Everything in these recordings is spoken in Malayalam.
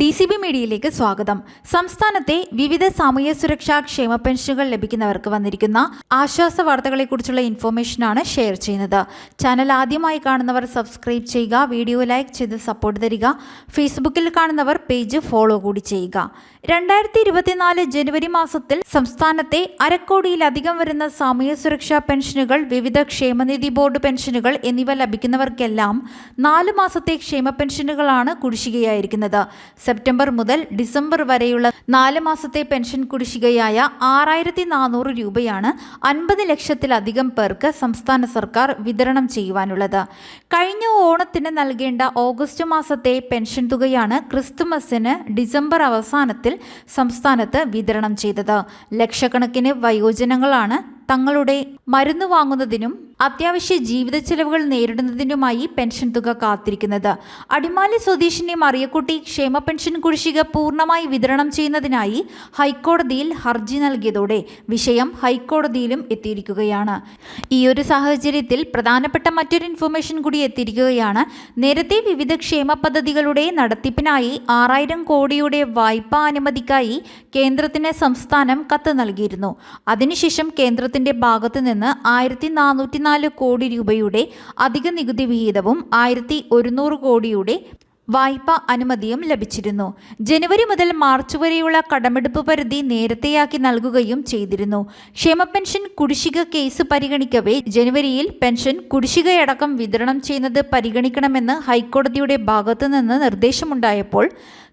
ഡി സി ബി മീഡിയയിലേക്ക് സ്വാഗതം. സംസ്ഥാനത്തെ വിവിധ സാമൂഹ്യ സുരക്ഷാ ക്ഷേമ പെൻഷനുകൾ ലഭിക്കുന്നവർക്ക് വന്നിരിക്കുന്ന ആശ്വാസ വാർത്തകളെക്കുറിച്ചുള്ള ഇൻഫോർമേഷനാണ് ഷെയർ ചെയ്യുന്നത്. ചാനൽ ആദ്യമായി കാണുന്നവർ സബ്സ്ക്രൈബ് ചെയ്യുക വീഡിയോ ലൈക്ക് ചെയ്ത് സപ്പോർട്ട് തരിക ഫേസ്ബുക്കിൽ കാണുന്നവർ പേജ് ഫോളോ കൂടി ചെയ്യുക. രണ്ടായിരത്തി ഇരുപത്തിനാല് ജനുവരി മാസത്തിൽ സംസ്ഥാനത്തെ അരക്കോടിയിലധികം വരുന്ന സാമൂഹ്യ സുരക്ഷാ പെൻഷനുകൾ വിവിധ ക്ഷേമനിധി ബോർഡ് പെൻഷനുകൾ എന്നിവ ലഭിക്കുന്നവർക്കെല്ലാം നാല് മാസത്തെ ക്ഷേമ പെൻഷനുകളാണ് കുടിശ്ശികയായിരിക്കുന്നത്. സെപ്റ്റംബർ മുതൽ ഡിസംബർ വരെയുള്ള നാല് മാസത്തെ പെൻഷൻ കുടിശ്ശികയായ ആറായിരത്തി നാനൂറ് രൂപയാണ് അൻപത് ലക്ഷത്തിലധികം പേർക്ക് സംസ്ഥാന സർക്കാർ വിതരണം ചെയ്യുവാനുള്ളത്. കഴിഞ്ഞ ഓണത്തിന് നൽകേണ്ട ഓഗസ്റ്റ് മാസത്തെ പെൻഷൻ തുകയാണ് ക്രിസ്തുമസിന് ഡിസംബർ അവസാനത്തിൽ സംസ്ഥാനത്ത് വിതരണം ചെയ്തത്. ലക്ഷക്കണക്കിന് വയോജനങ്ങളാണ് തങ്ങളുടെ മരുന്ന് വാങ്ങുന്നതിനും അത്യാവശ്യ ജീവിത ചെലവുകൾ നേരിടുന്നതിനുമായി പെൻഷൻ തുക കാത്തിരിക്കുന്നത്. അടിമാലി സ്വദേശിനി മറിയക്കുട്ടി ക്ഷേമ പെൻഷൻ കുടിശ്ശിക പൂർണമായി വിതരണം ചെയ്യുന്നതിനായി ഹൈക്കോടതിയിൽ ഹർജി നൽകിയതോടെ വിഷയം ഹൈക്കോടതിയിലും എത്തിയിരിക്കുകയാണ്. ഈ ഒരു സാഹചര്യത്തിൽ പ്രധാനപ്പെട്ട മറ്റൊരു ഇൻഫർമേഷൻ കൂടി എത്തിയിരിക്കുകയാണ്. നേരത്തെ വിവിധ ക്ഷേമ പദ്ധതികളുടെ നടത്തിപ്പിനായി ആറായിരം കോടിയുടെ വായ്പ അനുമതിക്കായി കേന്ദ്രത്തിന് സംസ്ഥാനം കത്ത് നൽകിയിരുന്നു. അതിനുശേഷം കേന്ദ്രത്തിന് കേന്ദ്രത്തിന്റെ ഭാഗത്തു നിന്ന് ആയിരത്തി നാനൂറ്റിനാല് കോടി രൂപയുടെ അധിക നികുതി വിഹിതവും ആയിരത്തി ഒരുന്നൂറ് കോടിയുടെ വായ്പ അനുമതിയും ലഭിച്ചിരുന്നു. ജനുവരി മുതൽ മാർച്ച് വരെയുള്ള കടമെടുപ്പ് പരിധി നേരത്തെയാക്കി നൽകുകയും ചെയ്തിരുന്നു. ക്ഷേമ പെൻഷൻ കുടിശ്ശിക കേസ് പരിഗണിക്കവേ ജനുവരിയിൽ പെൻഷൻ കുടിശ്ശികയടക്കം വിതരണം ചെയ്യുന്നത് പരിഗണിക്കണമെന്ന് ഹൈക്കോടതിയുടെ ഭാഗത്തു നിന്ന് നിർദ്ദേശമുണ്ടായപ്പോൾ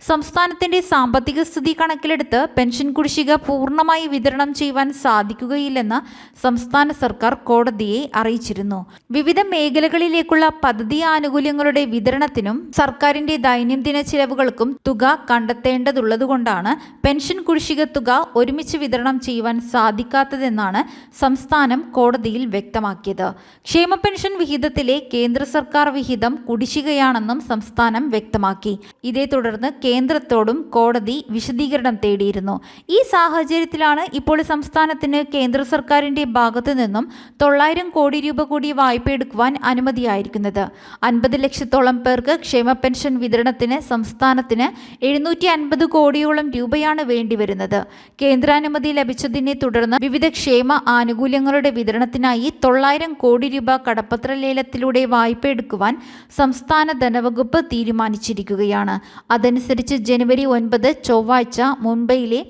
സംസ്ഥാനത്തിന്റെ സാമ്പത്തിക സ്ഥിതി കണക്കിലെടുത്ത് പെൻഷൻ കുടിശ്ശിക പൂർണമായി വിതരണം ചെയ്യുവാൻ സാധിക്കുകയില്ലെന്ന് സംസ്ഥാന സർക്കാർ കോടതിയെ അറിയിച്ചിരുന്നു. വിവിധ മേഖലകളിലേക്കുള്ള പദ്ധതി ആനുകൂല്യങ്ങളുടെ വിതരണത്തിനും സർക്കാരിന്റെ സർക്കാരിന്റെ ദൈനംദിന ചിലവുകൾക്കും തുക കണ്ടെത്തേണ്ടതുള്ളതുകൊണ്ടാണ് പെൻഷൻ കുടിശ്ശിക തുക ഒരുമിച്ച് വിതരണം ചെയ്യുവാൻ സാധിക്കാത്തതെന്നാണ് സംസ്ഥാനം കോടതിയിൽ വ്യക്തമാക്കിയത്. ക്ഷേമ പെൻഷൻ വിഹിതത്തിലെ കേന്ദ്ര സർക്കാർ വിഹിതം കുടിശ്ശികയാണെന്നും സംസ്ഥാനം വ്യക്തമാക്കി. ഇതേ തുടർന്ന് കേന്ദ്രത്തോടും കോടതി വിശദീകരണം തേടിയിരുന്നു. ഈ സാഹചര്യത്തിലാണ് ഇപ്പോൾ സംസ്ഥാനത്തിന് കേന്ദ്ര സർക്കാരിന്റെ ഭാഗത്തു നിന്നും തൊള്ളായിരം കോടി രൂപ കൂടി വായ്പ എടുക്കുവാൻ അനുമതിയായിരിക്കുന്നത്. അൻപത് ലക്ഷത്തോളം പേർക്ക് ക്ഷേമ പെൻഷൻ വിതരണത്തിന് സംസ്ഥാനത്തിന് എഴുന്നൂറ്റി അൻപത് കോടിയോളം രൂപയാണ് വേണ്ടിവരുന്നത്. കേന്ദ്രാനുമതി ലഭിച്ചതിനെ തുടർന്ന് വിവിധ ക്ഷേമ ആനുകൂല്യങ്ങളുടെ വിതരണത്തിനായി തൊള്ളായിരം കോടി രൂപ കടപ്പത്ര ലേലത്തിലൂടെ വായ്പ എടുക്കുവാൻ സംസ്ഥാന ധനവകുപ്പ് തീരുമാനിച്ചിരിക്കുകയാണ്. അതനുസരിച്ച് ജനുവരി ഒൻപത് ചൊവ്വാഴ്ച മുംബൈയിലെ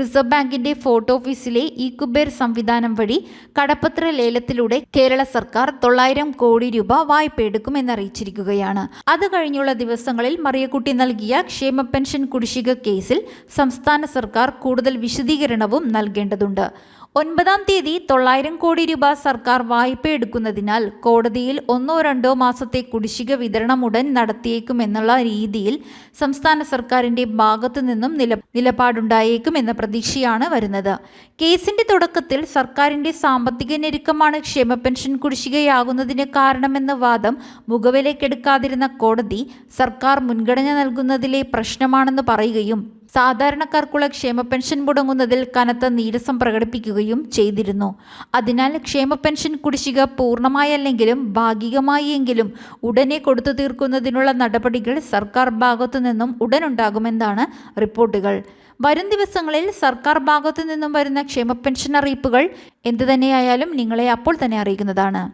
റിസർവ് ബാങ്കിന്റെ ഫോർട്ട് ഓഫീസിലെ ഇ കുബേർ സംവിധാനം വഴി കടപ്പത്ര ലേലത്തിലൂടെ കേരള സർക്കാർ തൊള്ളായിരം കോടി രൂപ വായ്പ എടുക്കുമെന്നറിയിച്ചിരിക്കുകയാണ് അത് കഴിഞ്ഞുള്ള ദിവസങ്ങളിൽ മറിയക്കുട്ടി നൽകിയ ക്ഷേമ പെൻഷൻ കുടിശ്ശിക കേസിൽ സംസ്ഥാന സർക്കാർ കൂടുതൽ വിശദീകരണവും നൽകേണ്ടതുണ്ട്. ഒൻപതാം തീയതി തൊള്ളായിരം കോടി രൂപ സർക്കാർ വായ്പ എടുക്കുന്നതിനാൽ കോടതിയിൽ ഒന്നോ രണ്ടോ മാസത്തെ കുടിശ്ശിക വിതരണം ഉടൻ നടത്തിയേക്കുമെന്നുള്ള രീതിയിൽ സംസ്ഥാന സർക്കാരിന്റെ ഭാഗത്തു നിന്നും നില നിലപാടുണ്ടായേക്കുമെന്ന പ്രതീക്ഷയാണ് വരുന്നത്. കേസിന്റെ തുടക്കത്തിൽ സർക്കാരിന്റെ സാമ്പത്തിക ഞെരുക്കമാണ് ക്ഷേമ പെൻഷൻ കുടിശ്ശികയാകുന്നതിന് കാരണമെന്ന വാദം മുഖവിലേക്കെടുക്കാതിരുന്ന കോടതി സർക്കാർ മുൻഗണന നൽകുന്നതിലെ പ്രശ്നമാണെന്ന് പറയുകയും സാധാരണക്കാർക്കുള്ള ക്ഷേമ പെൻഷൻ മുടങ്ങുന്നതിൽ കനത്ത നീരസം പ്രകടിപ്പിക്കുകയും ചെയ്തിരുന്നു. അതിനാൽ ക്ഷേമ പെൻഷൻ കുടിശ്ശിക പൂർണമായല്ലെങ്കിലും ഭാഗികമായി എങ്കിലും ഉടനെ കൊടുത്തു തീർക്കുന്നതിനുള്ള നടപടികൾ സർക്കാർ ഭാഗത്തു നിന്നും ഉടനുണ്ടാകുമെന്നാണ് റിപ്പോർട്ടുകൾ. വരും ദിവസങ്ങളിൽ സർക്കാർ ഭാഗത്തു നിന്നും വരുന്ന ക്ഷേമ പെൻഷൻ അറിയിപ്പുകൾ എന്തു തന്നെയായാലും നിങ്ങളെ അപ്പോൾ തന്നെ അറിയിക്കുന്നതാണ്.